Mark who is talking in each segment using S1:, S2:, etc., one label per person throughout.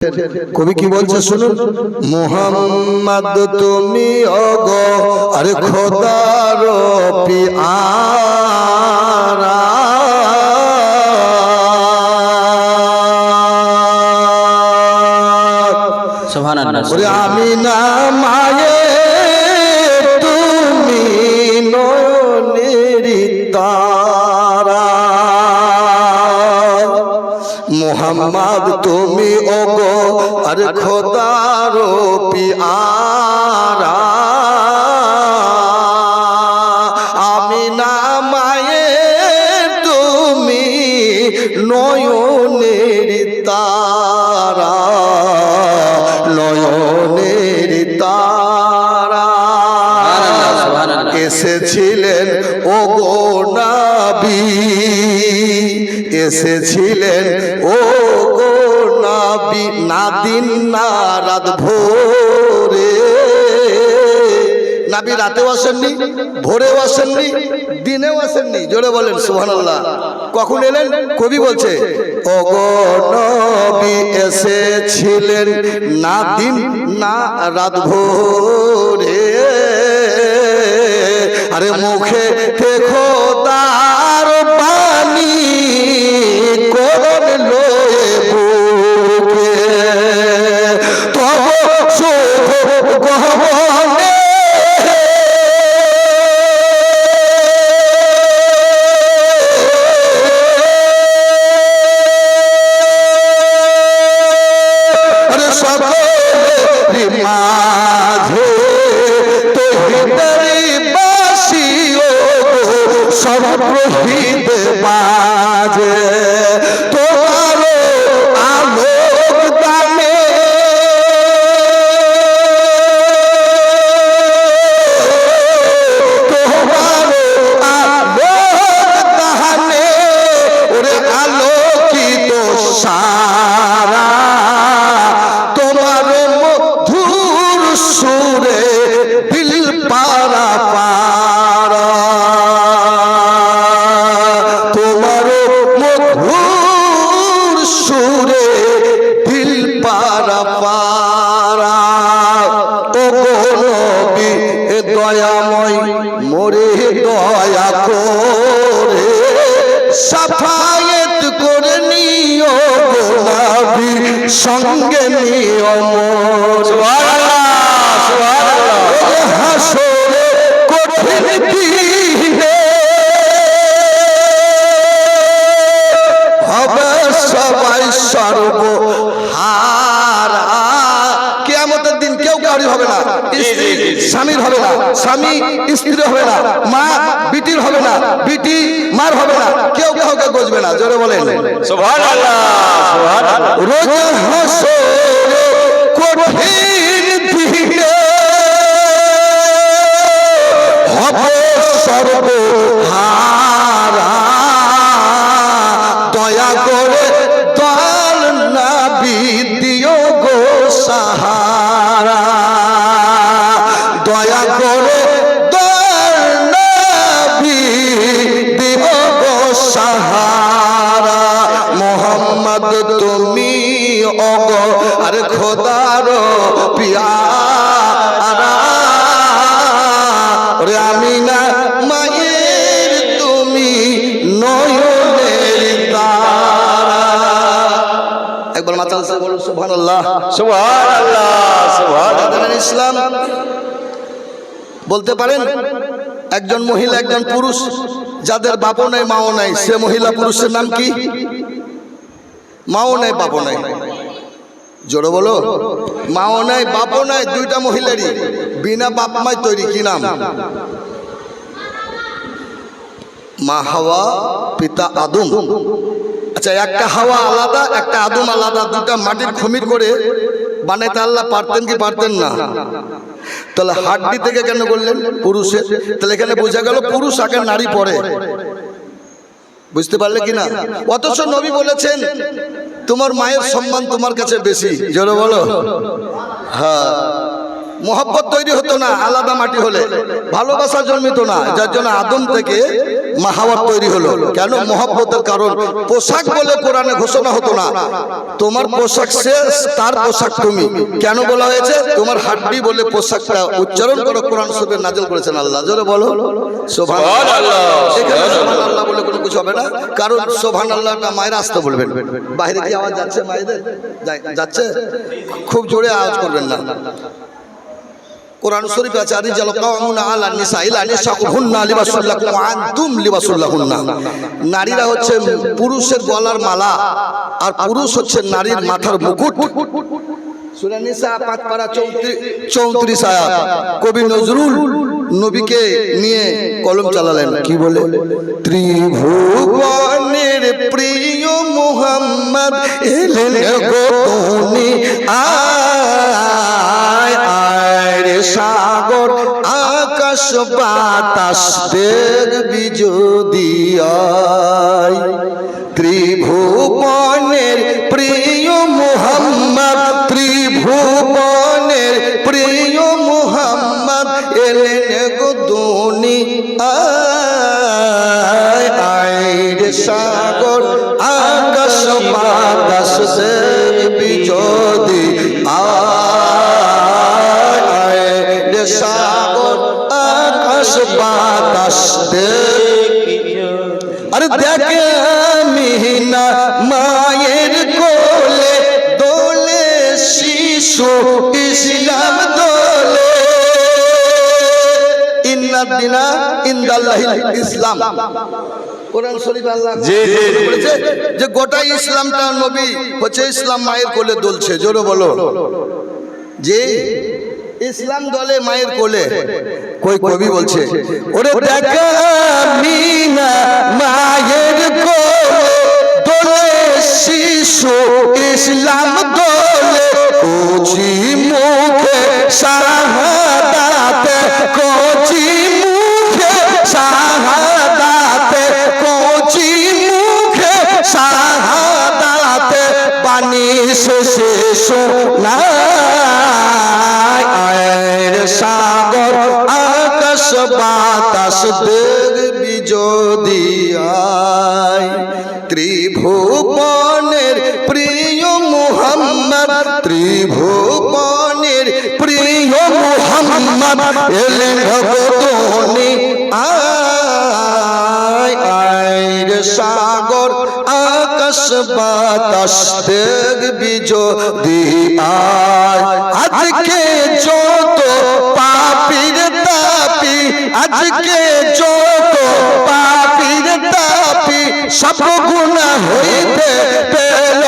S1: কবি কি বলছে শুনুন? মোহাম্মদ তুমি অগ আরে খোদার পিয়ারা। আমি না মায়ে তুমি নয়নেরি তারা। মোহাম্মদ আরে খোদার নাবি রাতেও আসেননি ভোরেও আসেননি দিনেও আসেননি। জোরে বলেন সুবহানাল্লাহ। কখন এলেন? কবি বলছে নবী এসেছিলেন না দিন না রাত ভোরে। আরে মুখে দেখো সকলের সবাই হারা। কেয়ামতের দিন কেউ কারি হবে না স্ত্রী স্বামীর হবে না স্বামী স্ত্রীর হবে না মা বিটির হবে না বিটি মার হবে না কেউ কাউকে গজবে না জোরে বলেন। রোজ হাসরে কঠিন দিনে হবে দয়া করে বলতে পারেন, একজন মহিলা, একজন পুরুষ, যাদের বাপও নাই, মাও নাই, সে মহিলা পুরুষের নাম কি? মাও নাই, বাপও নাই। জোরে বলো। মাও নাই, বাপও নাই, দুইটা মহিলারই। বিনা বাপ মাই তৈরি, কি নাম? মা হাওয়া, পিতা আদম। আচ্ছা একটা হাওয়া আলাদা, একটা আদম আলাদা দুটা মাটির খমির করে বানাইতে আল্লাহ পারতেন কি পারতেন না? তাহলে হাড্ডি থেকে কেন করলেন পুরুষের তাহলে এখানে বোঝা গেল পুরুষ আগে নারী পরে। বুঝতে পারলে কিনা অথচ নবী বলেছেন, তোমার মায়ের সম্মান তোমার কাছে বেশি। জোরে বলো। হ্যাঁ। মহব্বত তৈরি হতো না, আলাদা মাটি হলে। ভালোবাসা জন্মিত না, যার জন্য আদম থেকে মাহাওয়ার তৈরি হলো। কেন? মহব্বতের কারণ। পোশাক বলে কোরআনে ঘোষণা হতো না। তোমার পোশাক শেষ তার পোশাক তুমি। কেন বলা হয়েছে? তোমার হাড্ডি বলে পোশাকটা উচ্চারণ করে। কোরআন শরীফে নাজল করেছেন আল্লাহ। জোরে বলো।
S2: সুবহানাল্লাহ।
S1: এখানে সোভান আল্লাহ বলে কোনো কিছু হবে না। কারণ সোভান আল্লাহটা মায়ের আসতে বলবেন। বাইরে কি আওয়াজ যাচ্ছে মায়েদের? যাচ্ছে? খুব জোরে আওয়াজ করবেন না। কোরআন শরীফ আছে আর রিজাল কাওয়ামুনা আলা নিসা, ইলা নিসাহুন্না লিবাসুল লাকুম আনতুম লিবাসুল লাহুন্না নারীরা হচ্ছে পুরুষের গলার মালা, আর পুরুষ হচ্ছে নারীর মাথার মুকুট। সূরা নিসা পাঁচ পারা 34 34 আয়াত। কবি নজরুল নবীকে নিয়ে কলম চালালেন। কি বলে? ত্রিভুবনের প্রিয় মুহাম্মদ এলেন গো তুমি আয় সাগর আকাশ বাতাস দেখবি যদি আয় শিশু ইসলাম দোলে। ইন্না দিনা ইন্দাল্লাহিল ইসলাম। কোরআন শরীফ আল্লাহ। বলেছে যে গোটা ইসলামটা নবী হচ্ছে ইসলাম মায়ের কোলে দুলছে। জোরে বলো। যে ইসলাম দলে মায়ের কোলে কই কবি বলছে? ওরে দেখা মিনা মায়ের কোলে। শিশু ইসলাম দলে মুখে শাহাদাতে সাগর, আকাশ বাতাস দেখবি যদি আয় আজকে যত পাপির তাপি, আজকে যত পাপির তাপি, সব গুণা হইতে পেল।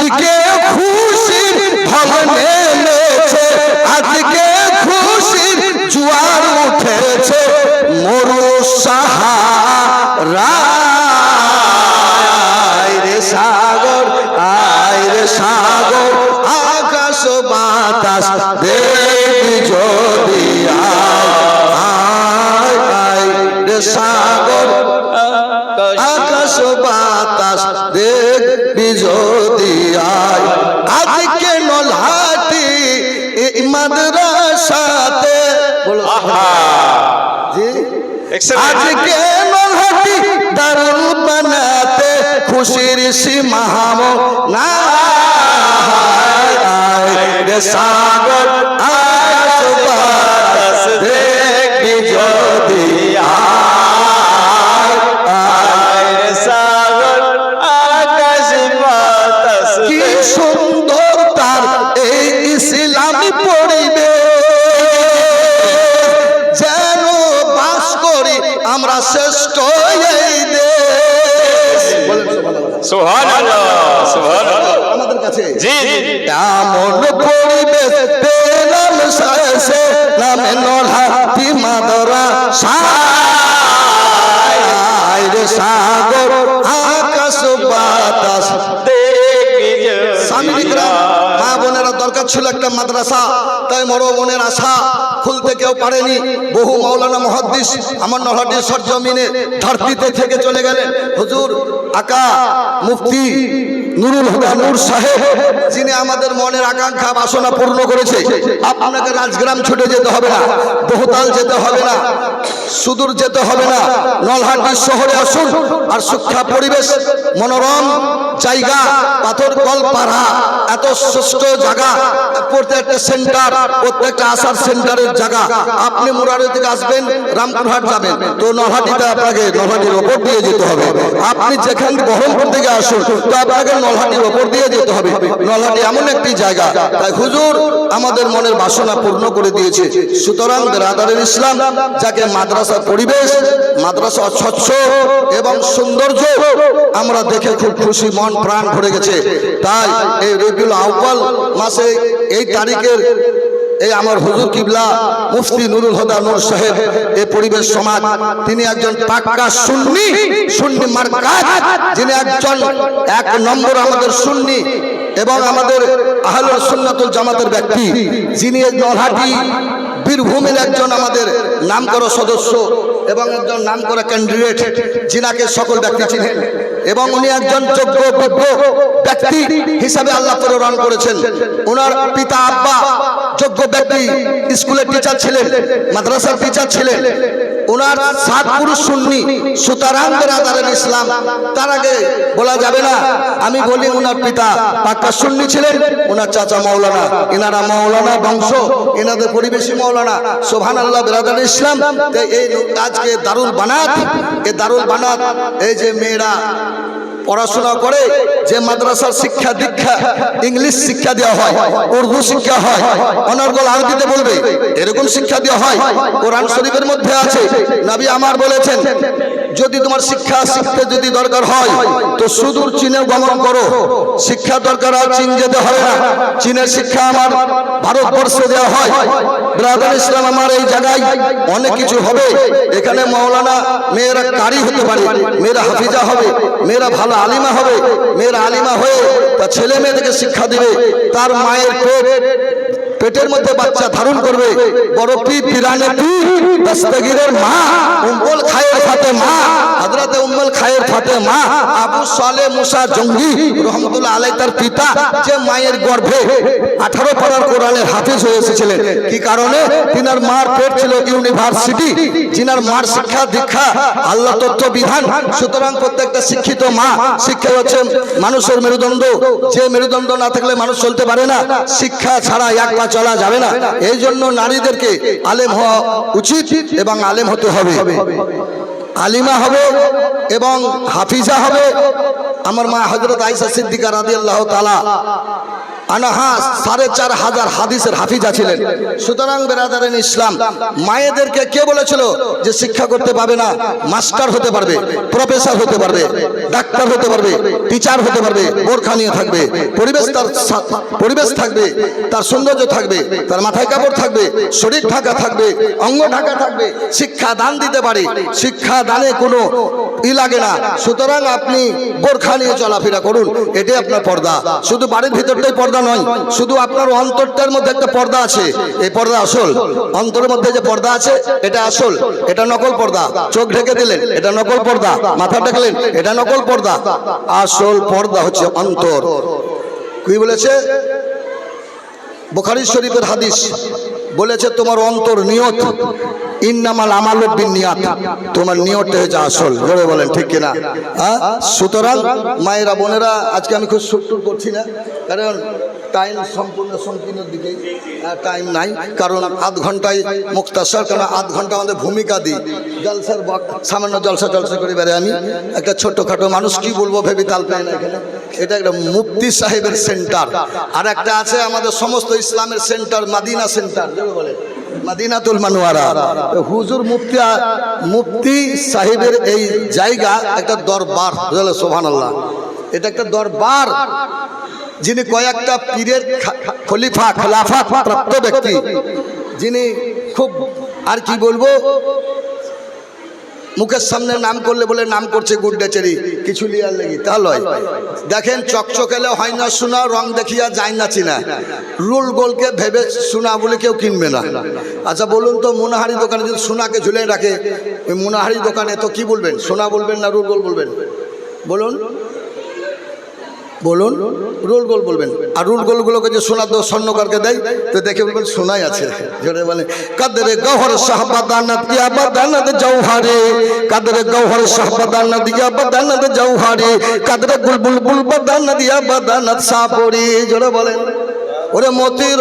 S1: আজকে খুশির ভবনে মেছে আজকে খুশির জুয়ার উঠেছে। মরু সাহারা খুশির সীমাহাম না সাগর আস দেখবি বড় বোনের আশা খুলতে কেউ পারেনি। বহু মাওলানা মহাদ্দিস আমার নলহাটি সরজমিনে ধরতিতে থেকে চলে গেলেন। হুজুর, আকা মুফতি নুরুল হুদা নূর সাহেব, যিনি আমাদের মনের আকাঙ্ক্ষা বাসনা পূর্ণ করেছে। আপনাকে রাজগ্রাম ছুটে যেতে হবে না, বহুতাল যেতে হবে না, সুদূর যেতে হবে না, নলহাটি শহরে আসুন। আর শিক্ষা পরিবেশ, মনোরম জায়গা, পাথর কল পাড়া, এত সুস্থ জায়গা, প্রত্যেকটা সেন্টার প্রত্যেকটা আসার সেন্টারের জায়গা। আপনি মুরারি থেকে আসবেন, রামপুরহাট যাবেন। তো নলহাটিতে আপনাকে নলহাটির ওপর দিয়ে যেতে হবে। আপনি যেখান বহরমপুর থেকে আসুন, তো আপনাকে নলহাটির ওপর দিয়ে যেতে হবে। নলহাটি এমন একটি জায়গা। তাই হুজুর, আমাদের মনের বাসনা পূর্ণ করে দিয়েছে। সুতরাং বেরাদারের ইসলাম, যাকে মাদ্রাসার পরিবেশ, মাদ্রাসা স্বচ্ছ এবং সৌন্দর্য, আমরা দেখে খুব খুশি, মন প্রাণ ভরে গেছে। তাই এই রবিউল আউ্বাল মাসে এই তারিখের এই আমার হুজুর কিবলা মুফতি নুরুল হদা নূর সাহেব এই পরিবেশ সমাজ, তিনি একজন পাক্কা সুন্নি সুন্নি মার্কাত যিনি একজন এক নম্বর আমাদের সুন্নি এবং আমাদের আহলুল সুন্নাতুল জামাতের ব্যক্তি, যিনি এই নলহাটি বীরভূমের একজন আমাদের নাম করা সদস্য এবং একজন নাম করা ক্যান্ডিডেট যিনাকে সকল ব্যক্তি চিনেন এবং উনি একজন যোগ্য বিজ্ঞ ব্যক্তি হিসাবে আল্লাহ প্রেরণ করেছেন। ওনার পিতা আব্বা যোগ্য ব্যক্তি, স্কুলের টিচার ছিলেন, মাদ্রাসার টিচার ছিলেন। ওনার সাত পুরুষ সুন্নি সুতরাং বেরাদারের ইসলাম। তার আগে বলা যাবে না, আমি বলি ওনার পিতা পাক্কা সুন্নি ছিলেন, ওনার চাচা মৌলানা এনারা মাওলানা বংশ, এনাদের পরিবেশী মৌলানা সোহান আল্লাহ বেরাদার ইসলাম। এই আজকে দারুল বানাত, এ দারুল বানাত, এই যে মেয়েরা পড়াশোনা করে যে মাদ্রাসার শিক্ষা দীক্ষা, ইংলিশ শিক্ষা দেওয়া হয়, উর্দু শিক্ষা হয়, অনর্গল আরবিতে বলবে, এরকম শিক্ষা দেওয়া হয়, কোরআন শরীফের মধ্যে আছে। নবী আমার বলেছেন যদি তোমার শিক্ষা শিখতে যদি দরকার হয়, তো সুদূর চীনে গমন করো। শিক্ষা দরকার আর চীন যেতে হবে না। চীনের শিক্ষা আমার ভারতবর্ষে দেওয়া হয়। ব্রাদার ইসলাম আমার এই জায়গায় অনেক কিছু হবে। এখানে মৌলানা মেয়েরা কারি হতে পারে, মেয়েরা হাফিজা হবে, মেয়েরা ভালো আলিমা হবে, মেয়েরা আলিমা হয়ে তা ছেলে মেয়েদেরকে শিক্ষা দিবে। তার মায়ের পেট পেটের মধ্যে বাচ্চা ধারণ করবে। মা, উম্মুল খায়ের ফাতে মা হযরতে উম্মুল খায়ের ফাতে মা আবু সালে মুসা জঙ্গি, রহমতুল্লাহ আলাই তার পিতা, যে মায়ের গর্ভে 18 পারার কোরআনের হাফেজ এসেছিলেন। কি কারণে? তিনার মার পেট ছিল ইউনিভার্সিটি। শিক্ষা, দীক্ষা, আল্লাহ তত্ত্ব বিধান, সুতরাং প্রত্যেকটা শিক্ষিত মা শিক্ষা হচ্ছে মানুষের মেরুদণ্ড। যে মেরুদণ্ড না থাকলে মানুষ চলতে পারে না। শিক্ষা ছাড়া এক পা চলা যাবে না। এই জন্য নারীদেরকে আলেম হওয়া উচিত এবং আলেম হতে হবে। আলিমা হবে এবং হাফিজা হবে। আমার মা হজরত আইসা সিদ্দিকা রাদি আল্লাহ তালা আনাহা সাড়ে চার হাজার হাদিসের হাফিজা ছিলেন। সুতরাং বেরাদারেন ইসলাম, মায়েদেরকে কে বলেছিল যে শিক্ষা করতে পারবে না? মাস্টার হতে পারবে, প্রফেসর হতে পারবে, ডাক্তার হতে পারবে, টিচার হতে পারবে, বোরখা নিয়ে থাকবে, পরিবেশ তার পরিবেশ থাকবে, তার সৌন্দর্য থাকবে, তার মাথায় কাপড় থাকবে, শরীর ঢাকা থাকবে, অঙ্গ ঢাকা থাকবে, শিক্ষা দান দিতে পারে, শিক্ষা দানে কোনো ই লাগে না। সুতরাং আপনি বোরখা নিয়ে চলাফেরা করুন, এটাই আপনার পর্দা। শুধু বাড়ির ভিতরটাই পর্দা নয়, শুধু আপনার অন্তরটার মধ্যে একটা পর্দা আছে। এই পর্দা আসল। অন্তরের মধ্যে যে পর্দা আছে, এটা আসল। এটা নকল পর্দা। চোখ ঢেকে দিলেন, এটা নকল পর্দা। মাথা ঢাকলেন, এটা নকল পর্দা। আসল পর্দা হচ্ছে অন্তর। কি বলেছে? বুখারী শরীফের হাদিস বলেছে, তোমার অন্তর নিয়ত। ইন্নামাল আমাল বিন নিয়াত তোমার নিয়তটা হচ্ছে আসল। জোরে বলেন, ঠিক কিনা? হ্যাঁ সুতরাং, মায়েরা, বোনেরা, আজকে আমি খুব সুট্টুর করছি না। কারণ টাইম সম্পূর্ণ সংকীর্ণের দিকে টাইম নাই। কারণ আধ ঘন্টায় মুক্তাসর কারণ আধ ঘণ্টা আমাদের ভূমিকা দিই। জলসার সামান্য জলসা জলসা করে বেড়ে আমি। একটা ছোট্টখাটো মানুষ, কি বলব ভেবে তাল পাই না এখানে। এটা একটা মুফতি সাহেবের সেন্টার আর একটা আছে আমাদের সমস্ত ইসলামের সেন্টার মাদিনা সেন্টার বলে? মাদিনাতুল মানুয়ারা। হুজুর মুফতি মুফতি সাহেবের এই জায়গা একটা দরবার। বুঝলে? সোহান এটা একটা দরবার। যিনি কয়েকটা পীরের খলিফা, খেলাফা প্রাপ্ত ব্যক্তি, যিনি খুব, আর কি বলব, মুখের সামনে নাম করলে বলে নাম করছে গুড্ডেচেরি, কিছু লিয়ার লেগে, তা লয়। দেখেন চকচকেলে হয় না শোনা, রং দেখিয়া যায় না চিনা। রুল গোলকে ভেবে শোনা বলে কেউ কিনবে না। আচ্ছা বলুন তো, মোনাহারি দোকানে যদি সোনাকে ঝুলে রাখে, ওই মোনাহারি দোকানে তো কি বলবেন? সোনা বলবেন না রুল গোল বলবেন? বলুন। বলুন, রুল গোল বলবেন। আর রুল গোলগুলোকে যে সোনা দো স্বর্ণকারকে দেয়, তো দেখে বলবেন সোনাই আছে। জোরে বলে কাদরে গহর শাহবাদানাত ইয়া বাদানাত জৌহারে কাদরে গহর শাহবাদানাত ইয়া বাদানাত জৌহারে কাদরে বুলবুল বুল বাদানাত ইয়া বাদানাত সাপরি। জোরে বলেন। ওরে মতির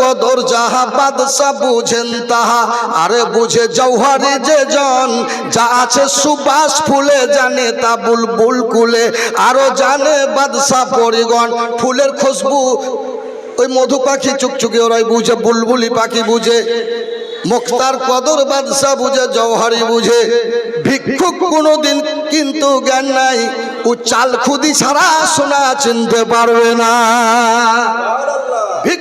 S1: কদর যাহা বাদশা বুঝেন তাহা। আরে বুঝে জৌহারি যে জন, যা আছে সুবাস ফুলে জানে তা বুলবুল কুলে। আরও জানে বাদশা পরিগণ, ফুলের খুশবু। ওই মধু পাখি চুকচুকে, ওরাই বুঝে, বুলবুলি পাখি বুঝে। মুক্তার কদর বাদশা বুঝে জৌহারি বুঝে। ভিক্ষুক কোনোদিন কিন্তু জ্ঞান নাই, ও চাল খুদি ছাড়া শোনা চিনতে পারবে না।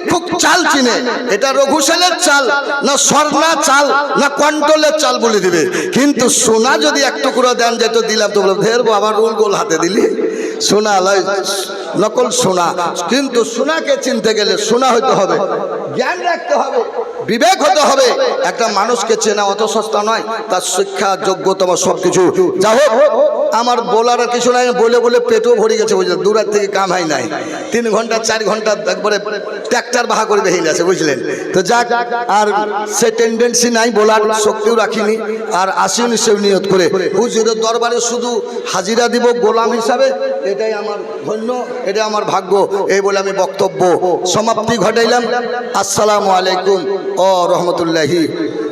S1: ভিক্ষুক চাল চিনে। এটা রঘুসেনের চাল, না স্বর্ণা চাল, না কন্ট্রোলের চাল বলে দিবে। কিন্তু সোনা যদি এক টুকরো দেন যেটা দিলাম, তো বলো আবার রুল গোল হাতে দিলি? সোনা লয় নকল সোনা। কিন্তু সোনাকে চিনতে গেলে সোনা হইতে হবে। জ্ঞান রাখতে হবে, বিবেক হতে হবে। একটা মানুষকে চেনা অত সস্তা নয়, তার শিক্ষা যোগ্যতা সব কিছু যা হোক, আমার বলার কিছু নাই, বলে বলে পেটও ভরে গেছে বুঝলেন দূরের থেকে কাম হয় নাই। তিন ঘণ্টা, চার ঘণ্টা একবারে ট্র্যাক্টর বাহা করে বেরিয়ে গেছে, বুঝলেন? তো যাক, আর সে টেন্ডেন্সি নাই, বলার শক্তিও রাখিনি, আর আসিনি সে নিয়ত করে। হুজুরের দরবারে শুধু হাজিরা দিব গোলাম হিসাবে, এটাই আমার ধন্য এটা আমার ভাগ্য, এই বলে আমি বক্তব্য। সমাপ্তি ঘটাইলাম। আসসালামু আলাইকুম। ও রহমতুল্লাহি।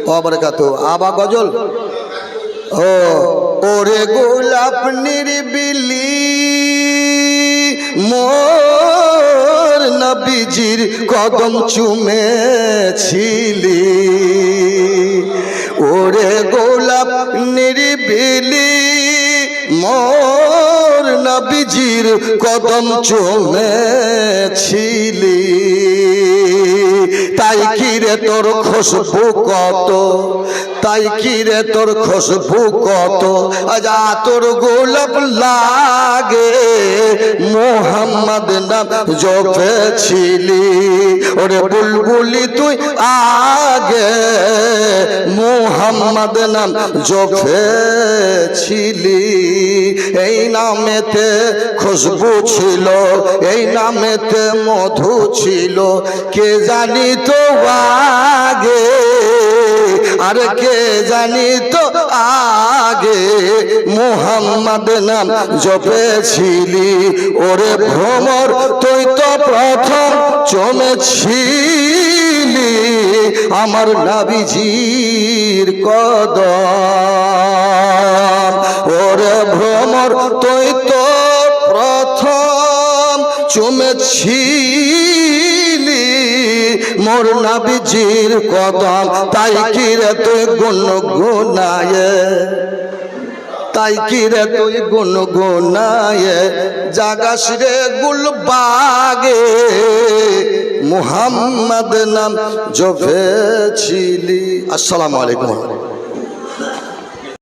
S1: ও বরকাত। আবা গজল। ও, ওরে গোলাপ নিরিবিলি, মোর নবীজির কদম চুমেছিলি। ওরে গোলাপ নিরিবিলি, মোর নবীজির কদম চুমেছিলি। তাই কিরে তোর খুশবু কত? তাই কি রে তোর খুশবু কত? আজা তোর গোলাপ লাগে। মোহাম্মদ নাম জপেছিলি ওরে বুলবুলি তুই আগে। মোহাম্মদ নাম জপেছিলি এই নামেতে খুশবু ছিল, এই নামেতে মধু ছিল। কে জানি তো আগে। আর কে জানি তো আগে মোহাম্মদ নাম জপেছিলি। ওরে ভ্রমর, তুই তো প্রথম চমেছিলি। আমার নাবিজির কদম। ওরে ভ্রমর, তুই তো প্রথম চমেছিলি। মোর নাবিজির কদম, তাই কি রে তুই গুণ গুনায় তাই কি রে তুই গুণ গুনায় জাগাস রে গুলবাগে, মুহাম্মদ নাম জপেছিলি। আসসালামু আলাইকুম।